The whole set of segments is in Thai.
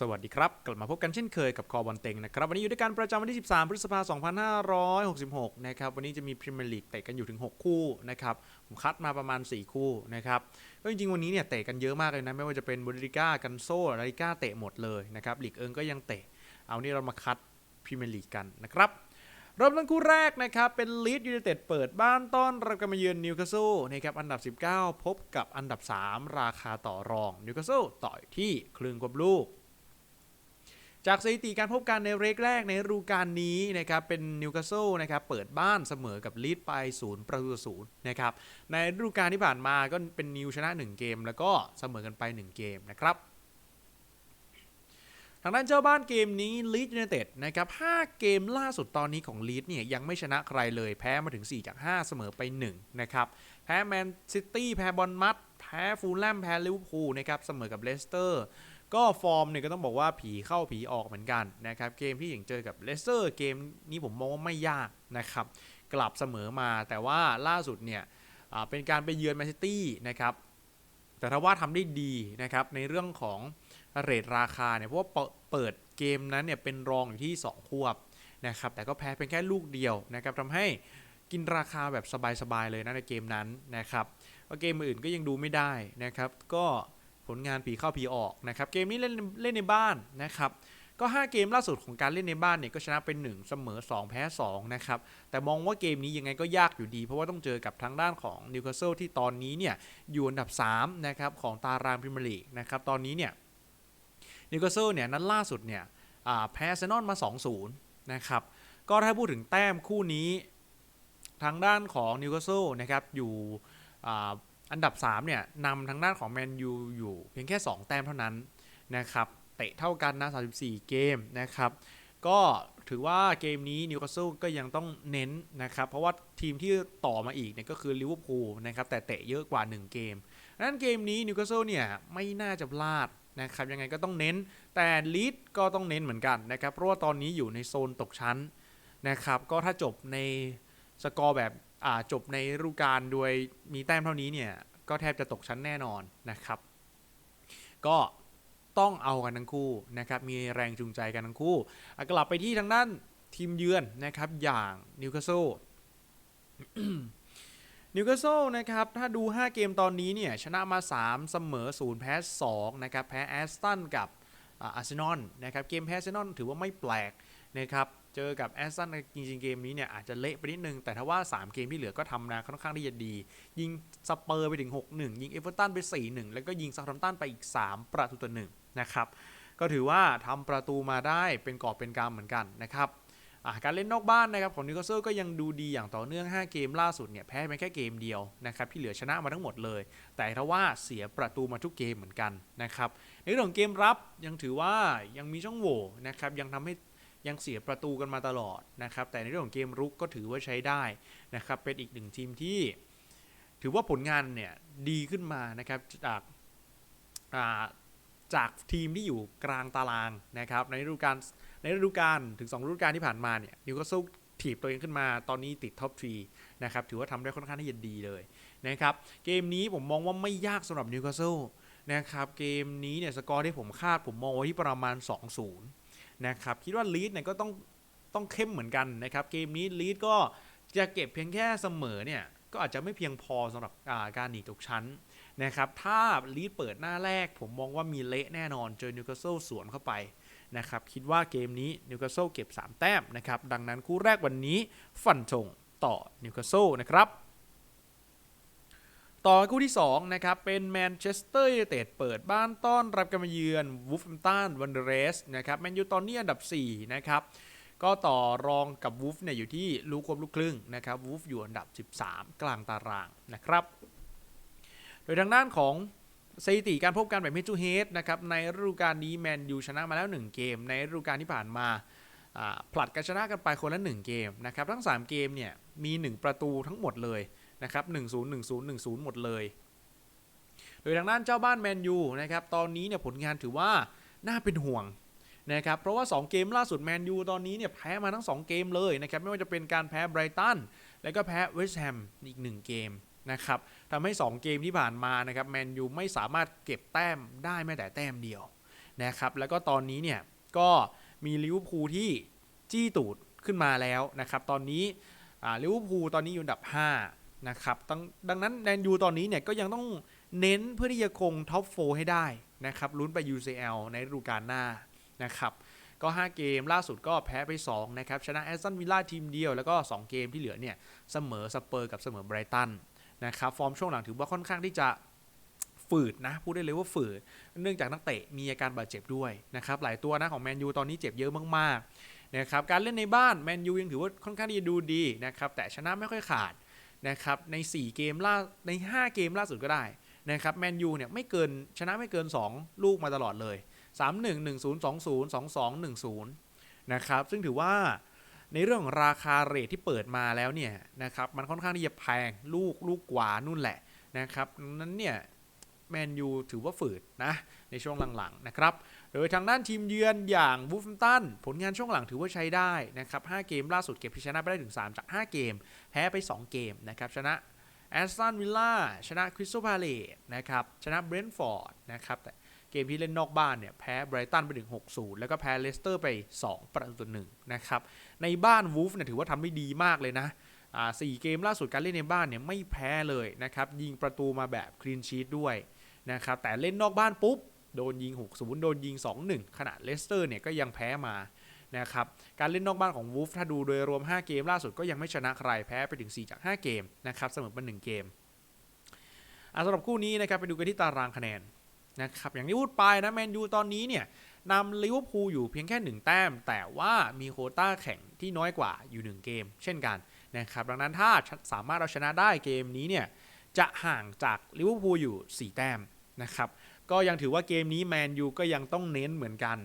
สวัสดีครับ กลับมาพบกันเช่นเคยกับคอบอลเต็งนะครับ วันนี้อยู่ด้วยกันประจำวันที่ 13 พฤษภาคม 2566 นะครับ วันนี้จะมีพรีเมียร์ลีกเตะกันอยู่ถึง 6 คู่นะครับ ผมคัดมาประมาณ 4 คู่นะครับก็จริงๆ วันนี้เนี่ยเตะกันเยอะมากเลยนะ ไม่ว่าจะเป็นบุนเดสลิก้ากันโซ่ลาลิก้าเตะหมดเลยนะครับลีกเอิงก็ยังเตะ เอานี่เรามาคัดพรีเมียร์ลีกกันนะครับเริ่มต้นคู่แรกนะครับ เป็นลีดยู i นเต็ดเปิดบ้านต้อนรับกันมาเยือนนิวคาสเซิลนะครับอันดับ 19 พบกับอันดับ 3 ราคาต่อรองนิวคาสเซิลต่อยที่ครึ่งกบลูก จากสถิติการพบกันในเรกแรกในฤดูกาลนี้นะครับเป็นนิวคาสเซิลนะครับเปิดบ้านเสมอกับลีดไป0ประตูศูนย์นะครับในฤดูกาลที่ผ่านมาก็เป็นนิวชนะ 1 เกม แล้วก็เสมอกันไป 1 เกมนะครับทางด้านเจ้าบ้านเกมนี้ลีดยู i นเต็ดนะครับ5เกมล่าสุดตอนนี้ของลีดเนี่ยยังไม่ชนะใครเลยแพ้มาถึง 4 จาก 5 เสมอไป 1 นะครับแพ้แมนซิตี้แพ้บอลมัดแพ้ฟูลแลมแพ้ลิเวอร์พูลนะครับเสมอกับเลสเตอร์ ก็ฟอร์มเนี่ยก็ต้องบอกว่าผีเข้าผีออกเหมือนกันนะครับ เกมที่อย่างเจอกับเลสเตอร์เกมนี้ผมมองว่าไม่ยากนะครับ กลับเสมอมาแต่ว่าล่าสุดเนี่ยเป็นการไปเยือนแมนซิตี้นะครับ แต่ถ้าว่าทำได้ดีนะครับในเรื่องของเรทราคาเนี่ยเพราะว่าเปิดเกมนั้นเนี่ยเป็นรองอยู่ที่ 2 ควบนะครับ แต่ก็แพ้เป็นแค่ลูกเดียวนะครับทำให้กินราคาแบบสบายๆเลยนะในเกมนั้นนะครับว่าเกมอื่นก็ยังดูไม่ได้นะครับ ก็ ผลงานผีเข้าผีออกนะครับเกมนี้เล่นเล่นในบ้านนะครับก็ 5 เกมล่าสุดของการเล่นในบ้านเนี่ยก็ชนะเป็น 1 เสมอ 2 แพ้ 2 นะครับ แต่มองว่าเกมนี้ยังไงก็ยากอยู่ดี เพราะว่าต้องเจอกับทางด้านของนิวคาสเซิลที่ตอนนี้เนี่ยอยู่อันดับ 3 นะครับ ของตารางพรีเมียร์ลีกนะครับ ตอนนี้เนี่ยนิวคาสเซิลเนี่ยนั้นล่าสุดเนี่ยแพ้เซนอนมา 2-0 นะครับ ก็ถ้าพูดถึงแต้มคู่นี้ ทางด้านของนิวคาสเซิลนะครับอยู่ อันดับ 3 เนี่ยนำทางด้านของแมนยูอยู่เพียงแค่ 2 แต้มเท่านั้นนะครับเตะเท่ากันนะ34 เกมนะครับ ก็ถือว่าเกมนี้นิวคาสเซิลก็ยังต้องเน้นนะครับ เพราะว่าทีมที่ต่อมาอีกเนี่ยก็คือลิเวอร์พูลนะครับแต่เตะเยอะกว่า 1 เกมดังนั้นเกมนี้นิวคาสเซิลเนี่ยไม่น่าจะพลาดนะครับยังไงก็ต้องเน้น แต่ลีดก็ต้องเน้นเหมือนกันนะครับเพราะว่าตอนนี้อยู่ในโซนตกชั้นนะครับก็ถ้าจบใน สกอร์แบบอ่าจบในฤดูกาลโดยมีแต้มเท่านี้เนี่ย ก็แทบจะตกชั้นแน่นอนนะครับ ก็ต้องเอากันทั้งคู่นะครับ มีแรงจูงใจกันทั้งคู่กลับไปที่ทางด้านทีมเยือนนะครับ อย่างนิวคาสเซิลนิวคาสเซิลนะครับ ถ้าดู 5 เกมตอนนี้เนี่ย ชนะมา 3 เสมอ 0 แพ้ 2 นะครับ แพ้แอสตันกับอาร์เซนอลนะครับ เกมแพ้อาร์เซนอลถือว่าไม่แปลก นะครับเจอกับแอสตันจริงๆเกมนี้เนี่ยอาจจะเละไปนิดนึง แต่ถ้าว่า 3 เกมที่เหลือก็ทำนะค่อนข้างที่จะดี ยิงสเปอร์ไปถึง 6-1 ยิงเอเวอร์ตันไป 4-1 แล้วก็ยิงซาทัมตันไปอีก 3 ประตูต่อหนึ่งนะครับก็ถือว่าทำประตูมาได้เป็นกอบเป็นกำเหมือนกันนะครับการเล่นนอกบ้านนะครับของนิวคาสเซิลก็ยังดูดีอย่างต่อเนื่อง 5 เกมล่าสุดเนี่ยแพ้ไปแค่เกมเดียวนะครับที่เหลือชนะมาทั้งหมดเลย แต่ถ้าว่าเสียประตูมาทุกเกมเหมือนกันนะครับในเรื่องของเกมรับยังถือว่ายังมีช่องโหว่นะครับยังทำให้ ยังเสียประตูกันมาตลอดนะครับ แต่ในเรื่องของเกมรุกก็ถือว่าใช้ได้นะครับ เป็นอีกหนึ่งทีมที่ ถือว่าผลงานเนี่ยดีขึ้นมานะครับจากาจากทีมที่อยู่กลางตารางนะครับ ในฤดูกาลในฤดูกาลถึง2ฤดูกาลที่ผ่านมาเนี่ยนิวคาสเซิลถีบตัวเองขึ้นมาตอนนี้ติดท็อปทรีนะครับถือว่าทำได้ค่อนข้างที่จะดีเลยนะครับเกมนี้ผมมองว่าไม่ยากสำหรับนิวคาสเซิลนะครับเกมนี้เนี่ยสกอร์ที่ผมคาดผมมองไว้ที่ประมาณ 2-0 นะครับคิดว่าลีดเนี่ยก็ต้องต้องเข้มเหมือนกันนะครับเกมนี้ลีดก็จะเก็บเพียงแค่เสมอเนี่ยก็อาจจะไม่เพียงพอสำหรับาการหนีตกชั้นนะครับถ้าลีดเปิดหน้าแรก ผมมองว่ามีเละแน่นอนเจอนิวคาสเซิลสวนเข้าไปนะครับคิดว่าเกมนี้นิวคาสเซิลเก็บ 3 แต้มนะครับดังนั้นคู่แรกวันนี้ฟันธงต่อนิวคาสเซิลนะครับ ต่อคู่ที่ 2 นะครับ เป็นแมนเชสเตอร์ยูไนเต็ดเปิดบ้านต้อนรับกันมาเยือนวูฟแฮมตันวันเดเรสนะครับแมนยูตอนนี้อันดับ 4 นะครับ ก็ต่อรองกับวูฟเนี่ยอยู่ที่ลูกควบลูกครึ่งนะครับวูฟอยู่อันดับ 13 กลางตารางนะครับ โดยทางด้านของสถิติการพบกันแบบ head to head นะครับในฤดูกาลนี้แมนยูชนะมาแล้ว 1 เกม ในฤดูกาลที่ผ่านมาอ่าผลัดกันชนะกันไปคนละ 1 เกมนะครับทั้ง 3 เกมเนี่ยมี 1 ประตูทั้งหมดเลย นะครับ1-0 1-0 1-0 หมดเลย โดยทางด้านเจ้าบ้านแมนยูนะครับตอนนี้เนี่ยผลงานถือว่าน่าเป็นห่วงนะครับเพราะว่า 2 เกมล่าสุดแมนยูตอนนี้เนี่ยแพ้มาทั้ง 2 เกมเลยนะครับไม่ว่าจะเป็นการแพ้ไบรตันแล้วก็แพ้เวสต์แฮมอีก 1 เกมนะครับทำให้ 2 เกมที่ผ่านมานะครับแมนยูไม่สามารถเก็บแต้มได้แม้แต่แต้มเดียวนะครับแล้วก็ตอนนี้เนี่ยก็มีลิเวอร์พูลที่จี้ตูดขึ้นมาแล้วนะครับตอนนี้ลิเวอร์พูลตอนนี้อยู่อันดับ 5 นะครับดังนั้นแมนยูตอนนี้เนี่ยก็ยังต้องเน้นเพื่อที่จะคงท็อปโฟให้ได้นะครับลุ้นไป UCL ในฤดูกาลหน้านะครับก็ 5 เกมล่าสุดก็แพ้ไป 2 นะครับ ชนะแอสตันวิลล่าทีมเดียว แล้วก็ 2 เกมที่เหลือเนี่ย เสมอสเปอร์กับเสมอไบรตันนะครับ ฟอร์มช่วงหลังถือว่าค่อนข้างที่จะฝืดนะ พูดได้เลยว่าฝืด เนื่องจากนักเตะมีอาการบาดเจ็บด้วยนะครับ หลายตัวนะของแมนยูตอนนี้เจ็บเยอะมากๆนะครับการเล่นในบ้านแมนยูยังถือว่าค่อนข้างที่จะดูดีนะครับแต่ชนะไม่ค่อยขาด นะครับใน 4 เกมล่าใน 5 เกมล่าสุดก็ได้นะครับแมนยูเนี่ยไม่เกินชนะไม่เกิน 2 ลูกมาตลอดเลย 3 1 1 0 2 0 2 2 1 0นะครับซึ่งถือว่าในเรื่องของราคาเรทที่เปิดมาแล้วเนี่ยนะครับมันค่อนข้างที่จะแพงลูกลูกกว่านู่นแหละนะครับนั้นเนี่ยแมนยูถือว่าฝืดนะในช่วงหลังๆนะครับ โดยทางด้านทีมเยือนอย่างวูฟตันผลงานช่วงหลังถือว่าใช้ได้นะครับ 5 เกมล่าสุดเก็บพิชนะไปได้ถึง 3 จาก 5 เกม แพ้ไป 2 เกมนะครับ ชนะแอสตันวิลล่าชนะคริสตัลพาเลตนะครับ ชนะเบรนท์ฟอร์ดนะครับ แต่เกมที่เล่นนอกบ้านเนี่ย แพ้ไบรตันไปถึง 6-0 แล้วก็แพ้เลสเตอร์ไป 2 ประตูต่อหนึ่งนะครับ ในบ้านวูฟเนี่ยถือว่าทำได้ดีมากเลยนะอ่าสี่เกมล่าสุดการเล่นในบ้านเนี่ยไม่แพ้เลยนะครับ ยิงประตูมาแบบคลีนชีตด้วยนะครับ แต่เล่นนอกบ้านปุ๊บ โดนยิง6-0โดนยิง 2-1ขณะเลสเตอร์เนี่ยก็ยังแพ้มานะครับการเล่นนอกบ้านของวูฟถ้าดูโดยรวม 5 เกมล่าสุดก็ยังไม่ชนะใครแพ้ไปถึง 4 จาก 5 เกมนะครับเสมอเป็น1เกมอสำหรับคู่นี้นะครับไปดูกันที่ตารางคะแนนนะครับอย่างที่พูดไปนะแมนยูตอนนี้เนี่ยนำลิเวอร์พูลอยู่เพียงแค่ 1 แต้ม แต่ว่ามีโคต้าแข่งที่น้อยกว่าอยู่ 1 เกม เช่นกันนะครับดังนั้นถ้าสามารถเราชนะได้เกมนี้เนี่ยจะห่างจากลิเวอร์พูลอยู่ 4 แต้มนะครับ ก็ยังถือว่าเกมนี้แมนยูก็ยังต้องเน้นเหมือนกัน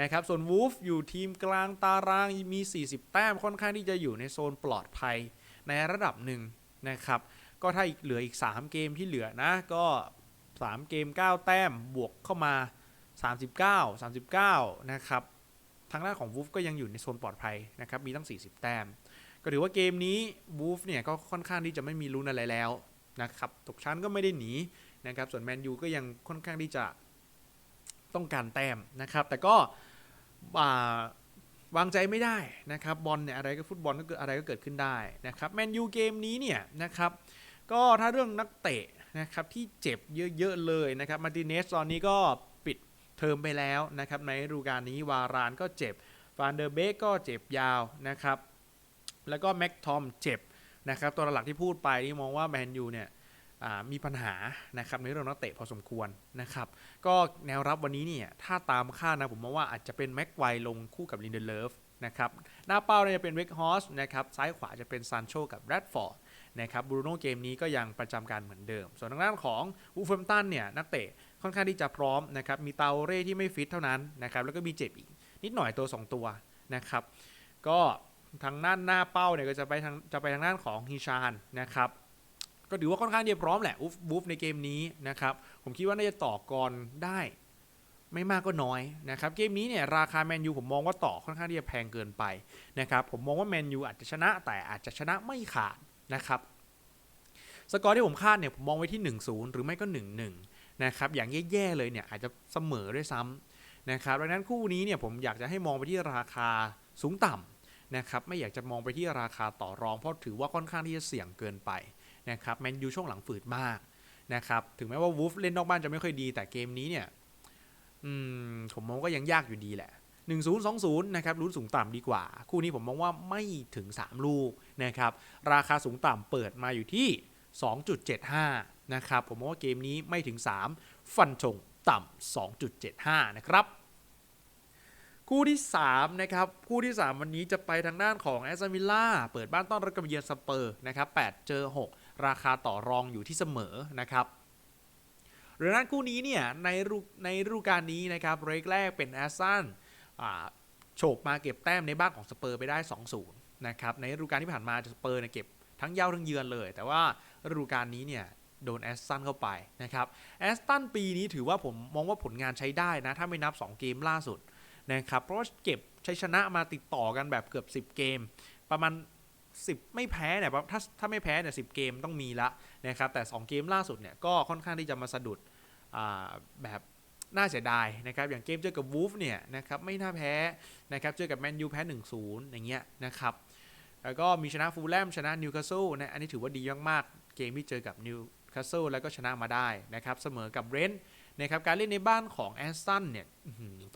นะครับ ส่วนวูฟอยู่ทีมกลางตารางมี 40 แต้มค่อนข้างที่จะอยู่ในโซนปลอดภัยในระดับหนึ่งนะครับ ก็ถ้าอีกเหลืออีก 3 เกมที่เหลือนะ ก็ 3 เกม 9 แต้มบวกเข้ามา 39 39 นะครับ ทางด้านของวูฟก็ยังอยู่ในโซนปลอดภัยนะครับ มีตั้ง 40 แต้ม ก็ถือว่าเกมนี้วูฟเนี่ยก็ค่อนข้างที่จะไม่มีลุ้นอะไรแล้วนะครับ ตกชั้นก็ไม่ได้หนี นะครับส่วนแมนยูก็ยังค่อนข้างที่จะต้องการแต้มนะครับ แต่ก็วางใจไม่ได้นะครับบอลเนี่ยอะไรก็ฟุตบอลก็เกิดอะไรก็เกิดขึ้นได้นะครับแมนยูเกมนี้เนี่ยนะครับก็ถ้าเรื่องนักเตะนะครับที่เจ็บเยอะ ๆ เลยนะครับมาร์ติเนสตอนนี้ก็ปิดเทอมไปแล้วนะครับในฤดูกาลนี้วารานก็เจ็บฟานเดอร์เบกก็เจ็บยาวนะครับแล้วก็แม็กทอมเจ็บนะครับตัวหลักที่พูดไปนี่มองว่าแมนยูเนี่ย มีปัญหานะครับในเรื่องนักเตะพอสมควรนะครับ ก็แนวรับวันนี้เนี่ยถ้าตามค่านะผมมองว่าอาจจะเป็นแม็กไวลงคู่กับลินเดเลฟนะครับหน้าเป้าเนี่ยจะเป็นเวกฮอสนะครับซ้ายขวาจะเป็นซานโชกับแรดฟอร์ดนะครับบรูโน่เกมนี้ก็ยังประจำการเหมือนเดิม ส่วนทางด้านของวูฟเฟมตันเนี่ยนักเตะค่อนข้างที่จะพร้อมนะครับมีเตาเร่ที่ไม่ฟิตเท่านั้นนะครับแล้วก็มีเจ็บอีกนิดหน่อยตัว 2 ตัวนะครับก็ทางด้านหน้าเป้าเนี่ยก็จะไปทางจะไปทางด้านของฮิชานนะครับ ก็ถือว่าค่อนข้างที่พร้อมแหละอูฟบูฟในเกมนี้นะครับ ผมคิดว่าน่าจะต่อกรได้ ไม่มากก็น้อยนะครับ เกมนี้เนี่ยราคาแมนยูผมมองว่าต่อค่อนข้างที่จะแพงเกินไปนะครับ ผมมองว่าแมนยูอาจจะชนะแต่อาจจะชนะไม่ขาดนะครับสกอร์ที่ผมคาดเนี่ยผมมองไว้ที่ 1-0 หรือไม่ก็ 1-1 นะครับ อย่างแย่ๆเลยเนี่ยอาจจะเสมอด้วยซ้ำนะครับ ดังนั้นคู่นี้เนี่ยผมอยากจะให้มองไปที่ราคาสูงต่ำนะครับ ไม่อยากจะมองไปที่ราคาต่อรองเพราะถือว่าค่อนข้างที่จะเสี่ยงเกินไป นะครับแมนยูช่วงหลังฝืดมากนะครับถึงแม้ว่าวูฟเล่นนอกบ้านจะไม่ค่อยดี แต่เกมนี้เนี่ยผมมองก็ยังยากอยู่ดีแหละ1 0 2 0นะครับลุ้นสูงต่ำดีกว่า คู่นี้ผมมองว่าไม่ถึง 3 ลูกนะครับราคาสูงต่ำเปิดมาอยู่ที่ 2.75 นะครับ ผมมองว่าเกมนี้ไม่ถึง 3 ฟันธงต่ำ 2.75 นะครับ คู่ที่ 3 นะครับ คู่ที่ 3 วันนี้จะไปทางด้านของแอสตันวิลล่าเปิดบ้านต้อนรับกับเยือนสเปอร์นะครับ8เจอ 6 ราคาต่อรองอยู่ที่เสมอนะครับเรือนั้นคู่นี้เนี่ยในรูในฤดูกาลนี้นะครับเรกแรกเป็นแอสตันโฉบมาเก็บแต้มในบ้านของสเปอร์ไปได้ 2-0นะครับในฤดูกาลที่ผ่านมาสเปอร์เนี่ยเก็บทั้งเย้าทั้งเยือนเลย แต่ว่าฤดูกาลนี้เนี่ยโดนแอสตันเข้าไปนะครับแอสตันปีนี้ถือว่าผมมองว่าผลงานใช้ได้นะ ถ้าไม่นับ 2 เกมล่าสุดนะครับเพราะว่าเก็บชัยชนะมาติดต่อกันแบบเกือบ 10 เกม ประมาณ 10 ไม่แพ้เนี่ยถ้าถ้าไม่แพ้เนี่ยสิเกมต้องมีละนะครับแต่ 2 เกมล่าสุดเนี่ยก็ค่อนข้างที่จะมาสะดุดแบบน่าเสียดายนะครับอย่างเกมเจอกับวูฟเนี่ยนะครับไม่น่าแพ้นะครับเจอกับแมนยูแพ้ 1-0 อย่างเงี้ยนะครับแล้วก็มีชนะฟูลแลมชนะนิวคาสเซิลนะอันนี้ถือว่าดีมากๆเกมที่เจอกับนิวคาสเซิลแล้วก็ชนะมาได้นะครับเสมอกับเรนท์นะครับการเล่นในบ้านของแอสตันเนี่ย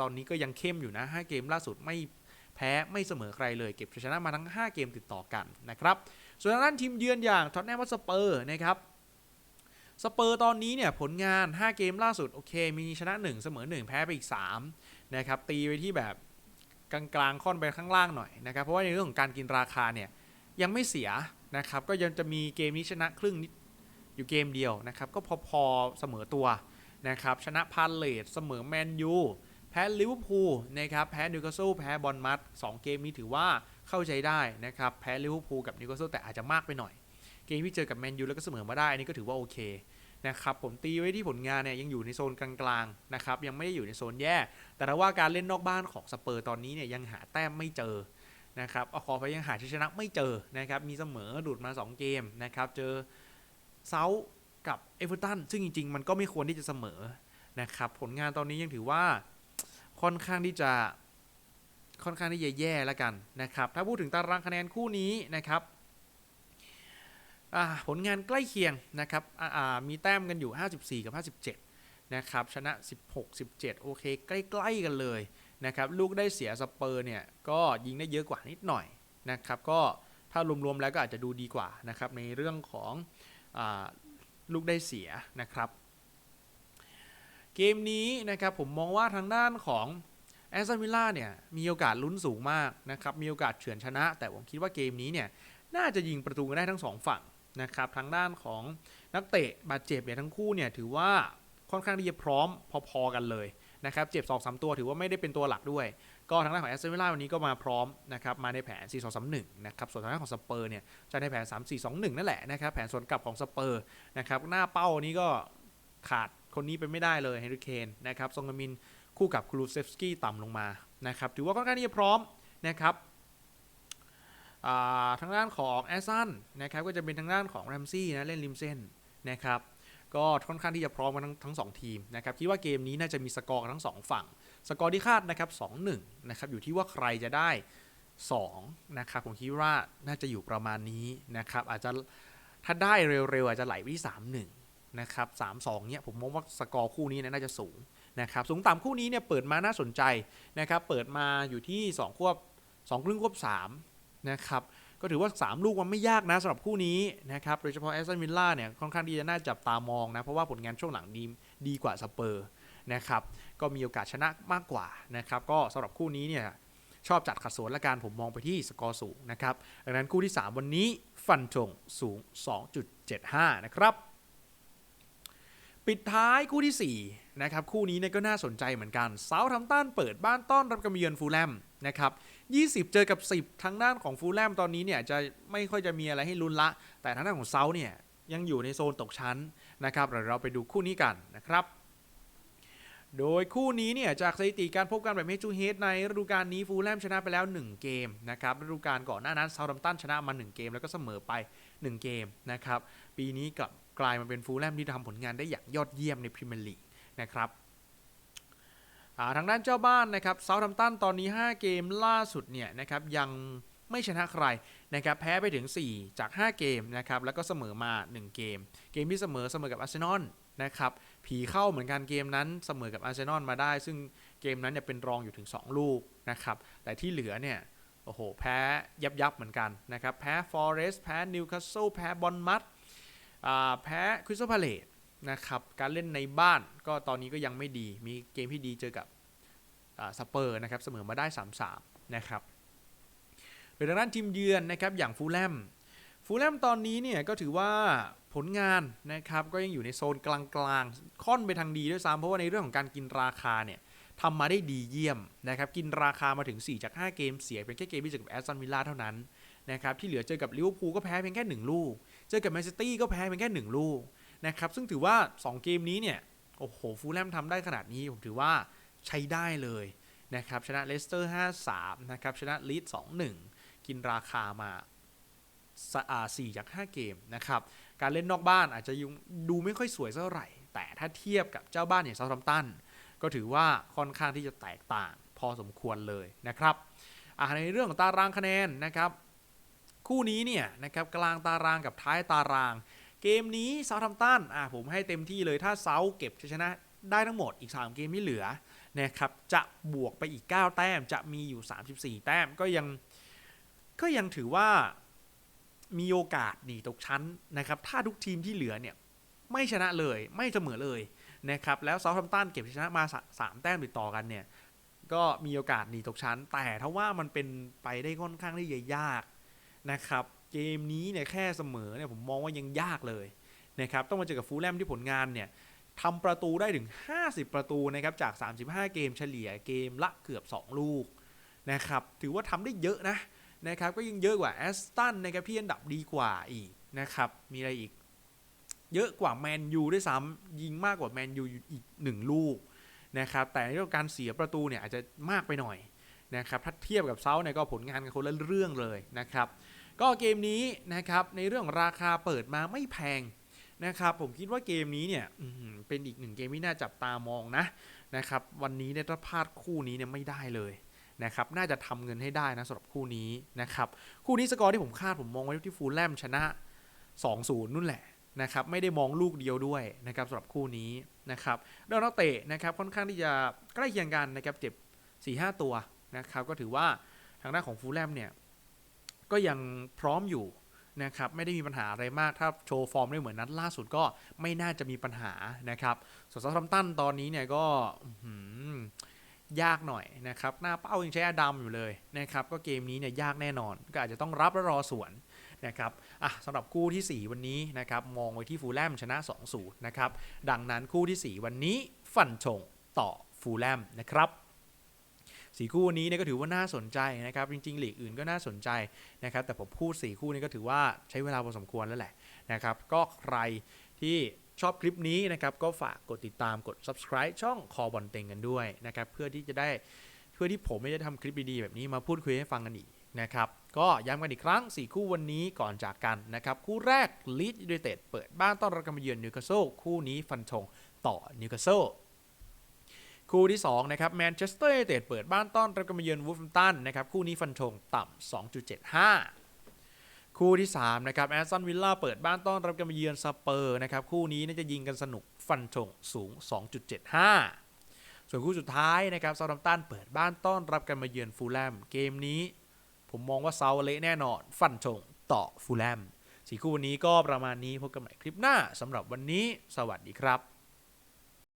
ตอนนี้ก็ยังเข้มอยู่นะ 5 เกมล่าสุดไม่ แพ้ไม่เสมอใครเลยเก็บชัยชนะมาทั้ง 5 เกมติดต่อกันนะครับส่วนทางด้านทีมเยือนอย่างท็อตแนมวัสเปอร์นะครับสเปอร์ตอนนี้เนี่ยผลงาน 5 เกมล่าสุดโอเค มีชนะ 1 เสมอ 1 แพ้ไปอีก3นะครับตีไปที่แบบกลางๆค่อนไปข้างล่างหน่อยนะครับเพราะว่าในเรื่องของการกินราคาเนี่ยยังไม่เสียนะครับก็ยังจะมีเกมนี้ชนะครึ่งนิดอยู่เกมเดียวนะครับก็พอๆเสมอตัวนะครับชนะพาเลตเสมอแมนยู แพ้ลิเวอร์พูลนะครับแพ้นิวคาสเซิลแพ้บอลมัด2เกมนี้ถือว่าเข้าใจได้นะครับแพ้ลิเวอร์พูลกับนิวคาสเซิลแต่อาจจะมากไปหน่อย เกมที่เจอกับแมนยูแล้วก็เสมอมาได้อันนี้ก็ถือว่าโอเคนะครับผมตีไว้ที่ผลงานเนี่ยยังอยู่ในโซนกลางๆนะครับยังไม่ได้อยู่ในโซนแย่ แต่ว่าการเล่นนอกบ้านของสเปอร์ตอนนี้เนี่ยยังหาแต้มไม่เจอนะครับอาขอไปยังหาชัยชนะไม่เจอนะครับมีเสมอดูดมา 2 เกมนะครับเจอเซาท์กับเอเวอร์ตันซึ่งจริงๆ มันก็ไม่ควรที่จะเสมอนะครับผลงานตอนนี้ยังถือว่า ค่อนข้างที่จะค่อนข้างที่จะแย่แล้วกันนะครับ ถ้าพูดถึงตารางคะแนนคู่นี้นะครับผลงานใกล้เคียงนะครับมีแต้มกันอยู่ 54 กับ 57 นะครับ ชนะ 16 17 โอเค ใกล้ ๆ กันเลยนะครับ ลูกได้เสียสเปอร์เนี่ย ก็ยิงได้เยอะกว่านิดหน่อยนะครับ ก็ถ้ารวม ๆ แล้วก็อาจจะดูดีกว่านะครับ ในเรื่องของอลูกได้เสียนะครับ เกมนี้นะครับผมมองว่าทางด้านของแอสตันวิลล่าเนี่ยมีโอกาสลุ้นสูงมากนะครับมีโอกาสเฉือนชนะ แต่ผมคิดว่าเกมนี้เนี่ยน่าจะยิงประตูกันได้ทั้งสองฝั่งนะครับทางด้านของนักเตะบาดเจ็บเนี่ยทั้งคู่เนี่ยถือว่าค่อนข้างที่จะพร้อมพอๆกันเลยนะครับเจ็บ2อสตัวถือว่าไม่ได้เป็นตัวหลักด้วย ก็ทางด้านของแอสตันวิลล่าวันนี้ก็มาพร้อมนะครับมาในแผน 4 2 3 1 นะครับส่วนทางด้านของสเปอร์เนี่ยจะในแผน 3 4 2 1 นั่นแหละนะครับแผนสวนกลับของสเปอร์นะครับหน้าเป้านี้ก็ขาด คนนี้ไปไม่ได้เลยเฮนริเคนนะครับซงกามินคู่กับครูเซฟสกี้ต่ำลงมานะครับถือว่าค่อนข้างที่จะพร้อมนะครับทางด้านของแอสซันนะครับก็จะเป็นทางด้านของแรมซี่นะเล่นริมเส้นนะครับก็ค่อนข้างที่จะพร้อมกันทั้งทั้งสองทีมนะครับคิดว่าเกมนี้น่าจะมีสกอร์กันทั้งสองฝั่ง สกอร์ที่คาดนะครับ2-1นะครับอยู่ที่ว่าใครจะได้2นะครับผมคิดว่าน่าจะอยู่ประมาณนี้นะครับอาจจะถ้าได้เร็วๆอาจจะไหลไปที่3-1 นะครับ3-2เนี่ยผมมองว่าสกอร์คู่นี้น่าจะสูงนะครับสูงต่ำคู่นี้เนี่ยเปิดมาน่าสนใจนะครับเปิดมาอยู่ที่2ควบ2ครึ่งควบ3นะครับก็ถือว่า 3 ลูกมันไม่ยากนะสำหรับคู่นี้นะครับโดยเฉพาะแอสตันวิลล่าเนี่ยค่อนข้างที่จะน่าจับตามองนะเพราะว่าผลงานช่วงหลังดีดีกว่าสเปอร์นะครับก็มีโอกาสชนะมากกว่านะครับก็สำหรับคู่นี้เนี่ยชอบจัดขัดสวนละกันผมมองไปที่สกอร์สูงนะครับดังนั้นคู่ที่ 3 วันนี้ฟันธงสูง 2.75 นะครับ ปิดท้ายคู่ที่ 4 นะครับ คู่นี้เนี่ยก็น่าสนใจเหมือนกันเซาท์ทัมตันเปิดบ้านต้อนรับกับเยือนฟูลแลมนะครับ20 เจอกับ 10 ทางด้านของฟูลแลมตอนนี้เนี่ยจะไม่ค่อยจะมีอะไรให้ลุ้นละ แต่ทางด้านของเซาเนี่ยยังอยู่ในโซนตกชั้นนะครับเดี๋ยวเราไปดูคู่นี้กันนะครับโดยคู่นี้เนี่ยจากสถิติการพบกันแบบเฮจูเฮดในฤดูกาลนี้ฟูลแลมชนะไปแล้ว 1 เกมนะครับฤดูกาลก่อนหน้านั้นเซาท์ดัมตันชนะมา 1 เกมแล้วก็เสมอไป 1 เกมนะครับปีนี้กลับ ลายมาเป็นฟูลแลมที่ทำผลงานได้อย่างยอดเยี่ยมในพรีเมียร์ลีกนะครับทางด้านเจ้าบ้านนะครับเซาท์ทัมตันตอนนี้ 5 เกมล่าสุดเนี่ยนะครับยังไม่ชนะใครนะครับแพ้ไปถึง 4 จาก 5 เกมนะครับแล้วก็เสมอมา 1 เกม เกมที่เสมอเสมอกับอาร์เซนอลนะครับผีเข้าเหมือนกันเกมนั้นเสมอกับอาร์เซนอลมาได้ ซึ่งเกมนั้นเนี่ยเป็นรองอยู่ถึง 2 ลูกนะครับแต่ที่เหลือเนี่ยโอ้โหแพ้ยับยับเหมือนกันนะครับแพ้ฟอเรสต์แพ้นิวคาสเซิลแพ้บอลมัดอ่า แพ้คริสตัลพาเลตนะครับการเล่นในบ้านก็ตอนนี้ก็ยังไม่ดีมีเกมที่ดีเจอกับสเปอร์นะครับเสมอมาได้ 3-3 นะครับโดยทางด้านทีมเยือนนะครับอย่างฟูลแลมฟูลแลมตอนนี้เนี่ยก็ถือว่าผลงานนะครับก็ยังอยู่ในโซนกลางๆ ค่อนไปทางดีด้วยซ้ำเพราะว่าในเรื่องของการกินราคาเนี่ยทำมาได้ดีเยี่ยมนะครับกินราคามาถึง 4 จาก 5 เกมเสียเป็นแค่เกมที่เจอกับแอสตันวิลล่าเท่านั้น นะครับที่เหลือเจอกับลิเวอร์พูลก็แพ้เพียงแค่1ลูก เจอกับแมนซิตี้ก็แพ้เพียงแค่1ลูกนะครับซึ่งถือว่า 2 เกมนี้เนี่ยโอ้โหฟูลแลมทำได้ขนาดนี้ผมถือว่าใช้ได้เลยนะครับชนะเลสเตอร์ 5-3 นะครับชนะลีด2-1 กินราคามาสอ่จาก5เกมนะครับการเล่นนอกบ้านอาจจะยังดูไม่ค่อยสวยเท่าไหร่ แต่ถ้าเทียบกับเจ้าบ้านอย่างเซาท์ทัมตันก็ถือว่าค่อนข้างที่จะแตกต่างพอสมควรเลยนะครับในเรื่องของตารางคะแนนนะครับ คู่นี้เนี่ยนะครับกลางตารางกับท้ายตาราง เกมนี้เซาทัมตันอะผมให้เต็มที่เลยถ้าเซาเก็บชัยชนะได้ทั้งหมดอีก 3 เกมที่เหลือนะครับจะบวกไปอีก 9 แต้มจะมีอยู่ 34 แต้มก็ยังก็ยังถือว่ามีโอกาสหนีตกชั้นนะครับถ้าทุกทีมที่เหลือเนี่ยไม่ชนะเลยไม่เสมอเลยนะครับแล้วเซาทัมตันเก็บชัยชนะมา 3 แต้มติดต่อกันเนี่ยก็มีโอกาสหนีตกชั้น แต่ถ้าว่ามันเป็นไปได้ค่อนข้างที่จะยาก นะครับ เกมนี้เนี่ยแค่เสมอเนี่ยผมมองว่ายังยากเลยนะครับต้องมาเจอกับฟูลแลมที่ผลงานเนี่ยทำประตูได้ถึง 50 ประตูนะครับจาก 35 เกมเฉลี่ยเกมละเกือบ 2 ลูกนะครับถือว่าทำได้เยอะนะนะครับก็ยังเยอะกว่าแอสตันนะครับที่อันดับดีกว่าอีกนะครับมีอะไรอีก เยอะกว่าแมนยูด้วยซ้ำยิงมากกว่าแมนยูอีก 1 ลูกนะครับแต่ในเรื่องการเสียประตูเนี่ยอาจจะมากไปหน่อยนะครับถ้าเทียบกับเซาเนี่ยก็ผลงานกันคนละเรื่องเลยนะครับ ก็เกมนี้นะครับในเรื่องราคาเปิดมาไม่แพงนะครับผมคิดว่าเกมนี้เนี่ยเป็นอีกหนึ่งเกมที่น่าจับตามองนะนะครับวันนี้เนี่ยถ้าพลาดคู่นี้เนี่ยไม่ได้เลยนะครับน่าจะทำเงินให้ได้นะสำหรับคู่นี้นะครับคู่นี้สกอร์ที่ผมคาดผมมองไว้ที่ฟูลแลมชนะ 2-0นู่นแหละนะครับไม่ได้มองลูกเดียวด้วยนะครับสำหรับคู่นี้นะครับเรื่องนักเตะนะครับค่อนข้างที่จะใกล้เคียงกันนะครับเจ็บ4-5 ตัวนะครับก็ถือว่าทางด้านของฟูลแลมเนี่ย ก็ยังพร้อมอยู่นะครับไม่ได้มีปัญหาอะไรมากถ้าโชว์ฟอร์มได้เหมือนนัดล่าสุดก็ไม่น่าจะมีปัญหานะครับส่วนซาทัมตันตอนนี้เนี่ยก็หือยากหน่อยนะครับหน้าเป้ายังใช้อดัมอยู่เลยนะครับก็เกมนี้เนี่ยยากแน่นอน ก็อาจจะต้องรับและรอสวนนะครับอะสำหรับคู่ทีสี่ 4 วันนี้นะครับมองไว้ที่ฟูลแลมชนะ2-0นะครับดังนั้นคู่ทีสี่4 วันนี้ฟันชงต่อฟูลแลมนะครับ สี่คู่นี้เนี่ยก็ถือว่าน่าสนใจนะครับ จริงๆหลีกอื่นก็น่าสนใจนะครับ แต่ผมพูดสีคู่นี้ก็ถือว่าใช้เวลาพอสมควรแล้วแหละนะครับ ก็ใครที่ชอบคลิปนี้นะครับ ก็ฝากกดติดตามกด subscribe ช่องคอบอลเต็งกันด้วยนะครับ เพื่อที่จะได้เพื่อที่ผมไม่ได้ทำคลิปดีๆแบบนี้มาพูดคุยให้ฟังกันอีกนะครับ ก็ย้ำกันอีกครั้ง 4 คู่วันนี้ก่อนจากกันนะครับ คู่แรกลีดยูไนเต็ดเปิดบ้านต้อนรับการมาเยือนนิวคาสเซิลคู่นี้ฟันธงต่อนิวคาสเซิล คู่ที่2นะครับแมนเชสเตอร์ยูไนเต็ดเปิดบ้านต้อนรับการมาเยือนวูฟแฮมตันนะครับคู่นี้ฟันธงต่ำ2.75 คู่ที่3นะครับแอสตันวิลล่าเปิดบ้านต้อนรับการมาเยือนสเปอร์นะครับคู่นี้น่าจะยิงกันสนุกฟันธงสูง 2.75 ส่วนคู่สุดท้ายนะครับเซาท์แฮมตันเปิดบ้านต้อนรับกันมาเยือนฟูลแลมเกมนี้ ผมมองว่าเซาเละแน่นอน ฟันธงต่อฟูลแลมสี่คู่วันนี้ก็ประมาณนี้พบกันใหม่คลิปหน้าสำหรับวันนี้ สวัสดีครับ